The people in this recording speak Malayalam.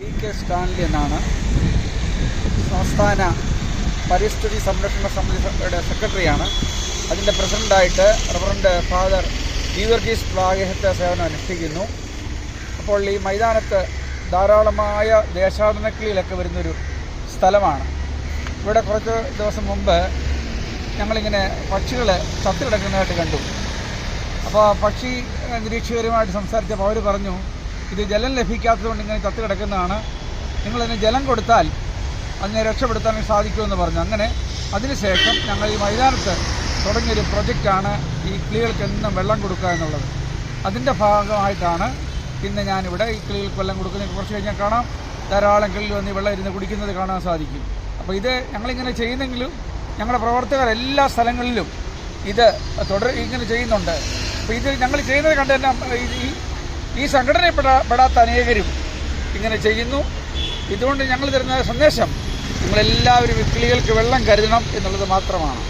വി കെ സ്റ്റാൻലി എന്നാണ് സംസ്ഥാന പരിസ്ഥിതി സംരക്ഷണ സമിതിയുടെ സെക്രട്ടറിയാണ്. അതിന്റെ പ്രസിഡന്റായിട്ട് റവറന്റ് ഫാദർ ഗീവർഗീസ് പ്ലാഗേഹത്തെ സേവനം അനുഷ്ഠിക്കുന്നു. അപ്പോൾ ഈ മൈതാനത്ത് ധാരാളമായ ദേശാടനക്കിളിയിലൊക്കെ വരുന്നൊരു സ്ഥലമാണ്. ഇവിടെ കുറച്ച് ദിവസം മുമ്പ് ഞങ്ങളിങ്ങനെ പക്ഷികൾ ചത്തിടക്കുന്നതായിട്ട് കണ്ടു. അപ്പോൾ പക്ഷി നിരീക്ഷകരുമായിട്ട് സംസാരിച്ചപ്പോൾ അവർ പറഞ്ഞു ഇത് ജലം ലഭിക്കാത്തതുകൊണ്ട് ഇങ്ങനെ തത്ത് കിടക്കുന്നതാണ്. നിങ്ങളതിന് ജലം കൊടുത്താൽ അതിനെ രക്ഷപ്പെടുത്താൻ സാധിക്കുമെന്ന് പറഞ്ഞു. അങ്ങനെ അതിനുശേഷം ഞങ്ങൾ ഈ മൈതാനത്ത് തുടങ്ങിയൊരു പ്രൊജക്റ്റാണ് ഈ കിളികൾക്ക് എന്നും വെള്ളം കൊടുക്കുക എന്നുള്ളത്. അതിന്റെ ഭാഗമായിട്ടാണ് ഇന്ന് ഞാനിവിടെ ഈ കിളികൾക്ക് വെള്ളം കൊടുക്കുന്നത്. കുറച്ച് കഴിഞ്ഞാൽ കാണാം. ധാരാളം കിളികൾ വന്ന് വെള്ളം ഇരുന്ന് കുടിക്കുന്നത് കാണാൻ സാധിക്കും. അപ്പോൾ ഇത് ഞങ്ങളിങ്ങനെ ചെയ്യുന്നെങ്കിലും ഞങ്ങളുടെ പ്രവർത്തകർ എല്ലാ സ്ഥലങ്ങളിലും ഇത് തുടർ ഇങ്ങനെ ചെയ്യുന്നുണ്ട്. അപ്പോൾ ഇത് ഞങ്ങൾ ചെയ്യുന്നത് കണ്ട് തന്നെ ഈ ഈ സംഘടനയിൽ പെടാത്ത അനേകരും ഇങ്ങനെ ചെയ്യുന്നു. ഇതുകൊണ്ട് ഞങ്ങൾ തരുന്ന സന്ദേശം നിങ്ങളെല്ലാവരും ഈ കിളികൾക്ക് വെള്ളം കരുതണം എന്നുള്ളത് മാത്രമാണ്.